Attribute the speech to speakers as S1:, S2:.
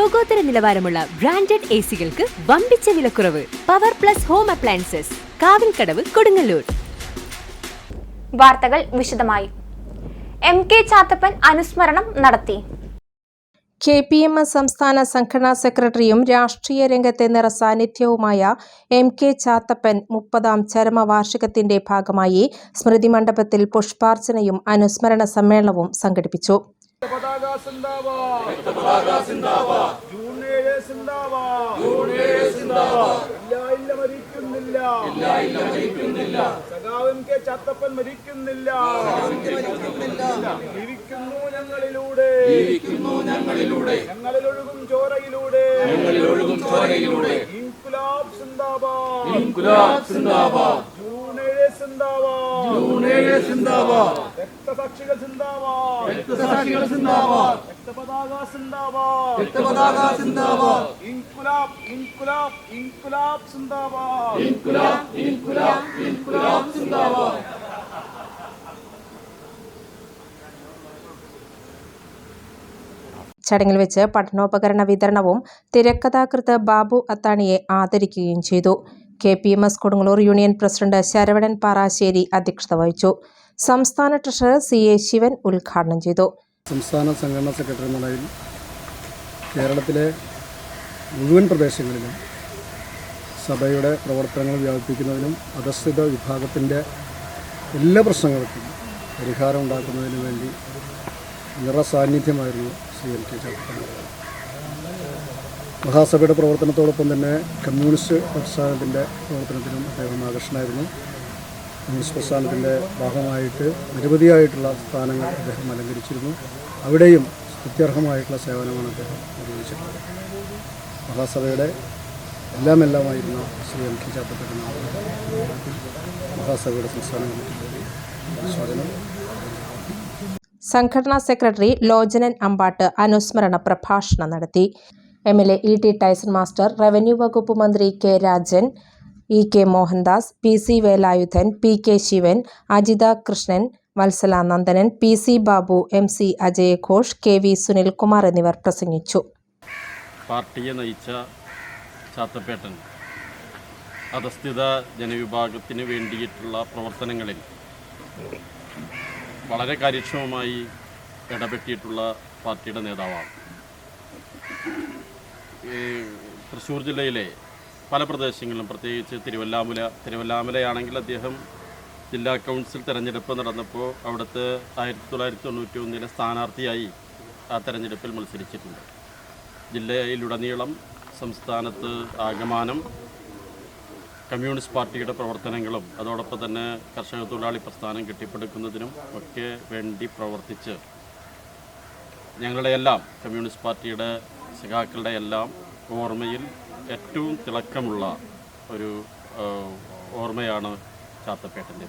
S1: ലോകോത്തര നിലവാരമുള്ള branded A സികൾക്ക് വമ്പിച്ച വിലക്കുറവ്. Power plus home appliances Kavilkadavu Kodungallur.
S2: വാർത്തകൾ വിശദമായി. എം കെ ചാത്തപ്പൻ അനുസ്മരണം നടത്തി.
S3: കെ പി എം എസ് സംസ്ഥാന സംഘടനാ സെക്രട്ടറിയും രാഷ്ട്രീയ രംഗത്തെ നിറസാന്നിധ്യവുമായ എം കെ ചാത്തപ്പൻ മുപ്പതാം ചരമവാർഷികത്തിന്റെ ഭാഗമായി സ്മൃതി മണ്ഡപത്തിൽ പുഷ്പാർച്ചനയും അനുസ്മരണ സമ്മേളനവും സംഘടിപ്പിച്ചു.
S4: പതാക സിന്ദാബാദ്. ജൂൺ ഏഴ് സിന്ദാബാദ്. ഇല്ല ഇല്ല മരിക്കുന്നില്ല. സഖാവൻ കെ ചാത്തപ്പൻ മരിക്കുന്നില്ല. ജീവിക്കുന്നു ഞങ്ങളിലൂടെ. ഞങ്ങളിലൊഴുകും ചോരയിലൂടെ. ഇൻകുലാബ് സിന്ദാബാദ്. ജൂൺ ഏഴ് സിന്ദാബാദ്. രക്തസാക്ഷികൾ സിന്ദാബാദ്. രക്തസാക്ഷികൾ സിന്ദാബാദ്. രക്തപതാക സിന്ദാബാദ്. രക്തപതാക സിന്ദാബാദ്. ഇൻകുലാബ് ഇൻകുലാബ് ഇൻകുലാബ് സിന്ദാബാദ്. ഇൻകുലാബ് ഇൻകുലാബ് ഇൻകുലാബ് സിന്ദാബാദ്.
S3: ചടങ്ങിൽ വെച്ച് പഠനോപകരണ വിതരണവും തിരക്കഥാകൃത്ത് ബാബു അത്താണിയെ ആദരിക്കുകയും ചെയ്തു. K P M S Kodungallur union president Saravanan Parassery അധ്യക്ഷത വഹിച്ചു. സംസ്ഥാന ട്രഷറർ സി എ ശിവൻ ഉദ്ഘാടനം ചെയ്തു.
S5: സംസ്ഥാന സംഘടനാ സെക്രട്ടറി എന്ന നിലയിൽ കേരളത്തിലെ മുഴുവൻ പ്രദേശങ്ങളിലും സഭയുടെ പ്രവർത്തനങ്ങൾ വ്യാപിപ്പിക്കുന്നതിനും അധസ്ഥിത വിഭാഗത്തിന്റെ എല്ലാ പ്രശ്നങ്ങൾക്കും പരിഹാരം ഉണ്ടാക്കുന്നതിനു വേണ്ടി നിറസാന്നിധ്യമായിരുന്നു സി എൻ കെ ചാത്തപ്പൻ മഹാസഭയുടെ പ്രവർത്തനത്തോടൊപ്പം തന്നെ കമ്മ്യൂണിസ്റ്റ് പ്രസ്ഥാനത്തിന്റെ പ്രവർത്തനത്തിനും അദ്ദേഹം ആകർഷണമായിരുന്നു കമ്മ്യൂണിസ്റ്റ് പ്രസ്ഥാനത്തിന്റെ ഭാഗമായിട്ട് നിരവധിയായിട്ടുള്ള സ്ഥാനങ്ങൾ അദ്ദേഹം അലങ്കരിച്ചിരുന്നു. അവിടെയും സ്തുത്യർഹമായിട്ടുള്ള സേവനമാണ് അദ്ദേഹം നിർവഹിച്ചിട്ടുള്ളത് മഹാസഭയുടെ എല്ലാം എല്ലാമായിരുന്ന ശ്രീ എം കെ ചാത്തപ്പൻ മഹാസഭയുടെ സംസ്ഥാന സ്വാഗതം
S3: സംഘടനാ സെക്രട്ടറി ലോചനൻ അമ്പാട്ട് അനുസ്മരണ പ്രഭാഷണം നടത്തി. M L A E T Tyson master revenue വകുപ്പ് മന്ത്രി K Rajan E K Mohandas P C Velayudhan P K Sivan Ajitha Krishnan Vatsala Nandanan P C Babu M C അജയഘോഷ് K V Sunilkumar എന്നിവർ പ്രസംഗിച്ചു.
S6: പാർട്ടിയെ നയിച്ച ചാത്തപ്പേട്ടൻ അധസ്ഥിത ജനവിഭാഗത്തിന് വേണ്ടിയിട്ടുള്ള പ്രവർത്തനങ്ങളിൽ വളരെ കാര്യക്ഷമമായി ഇടപെട്ടിട്ടുള്ള പാർട്ടിയുടെ നേതാവാണ്. തൃശ്ശൂർ ജില്ലയിലെ പല പ്രദേശങ്ങളിലും പ്രത്യേകിച്ച് തിരുവല്ലാമുല തിരുവല്ലാമുലയാണെങ്കിൽ അദ്ദേഹം ജില്ലാ കൗൺസിൽ തെരഞ്ഞെടുപ്പ് നടന്നപ്പോൾ അവിടുത്തെ ആയിരത്തി തൊള്ളായിരത്തി തൊണ്ണൂറ്റി ഒന്നിലെ സ്ഥാനാർത്ഥിയായി ആ തെരഞ്ഞെടുപ്പിൽ മത്സരിച്ചിട്ടുണ്ട്. ജില്ലയിലുടനീളം സംസ്ഥാനത്ത് ആഗമാനം കമ്മ്യൂണിസ്റ്റ് പാർട്ടിയുടെ പ്രവർത്തനങ്ങളും അതോടൊപ്പം തന്നെ കർഷക തൊഴിലാളി പ്രസ്ഥാനം കെട്ടിപ്പടുക്കുന്നതിനും ഒക്കെ വേണ്ടി പ്രവർത്തിച്ച് ഞങ്ങളുടെ എല്ലാം കമ്മ്യൂണിസ്റ്റ് പാർട്ടിയുടെ സഖാക്കളുടെ എല്ലാം ഓർമ്മയിൽ ഏറ്റവും തിളക്കമുള്ള ഒരു ഓർമ്മയാണ് ചാത്തപ്പേട്ടന്റെ.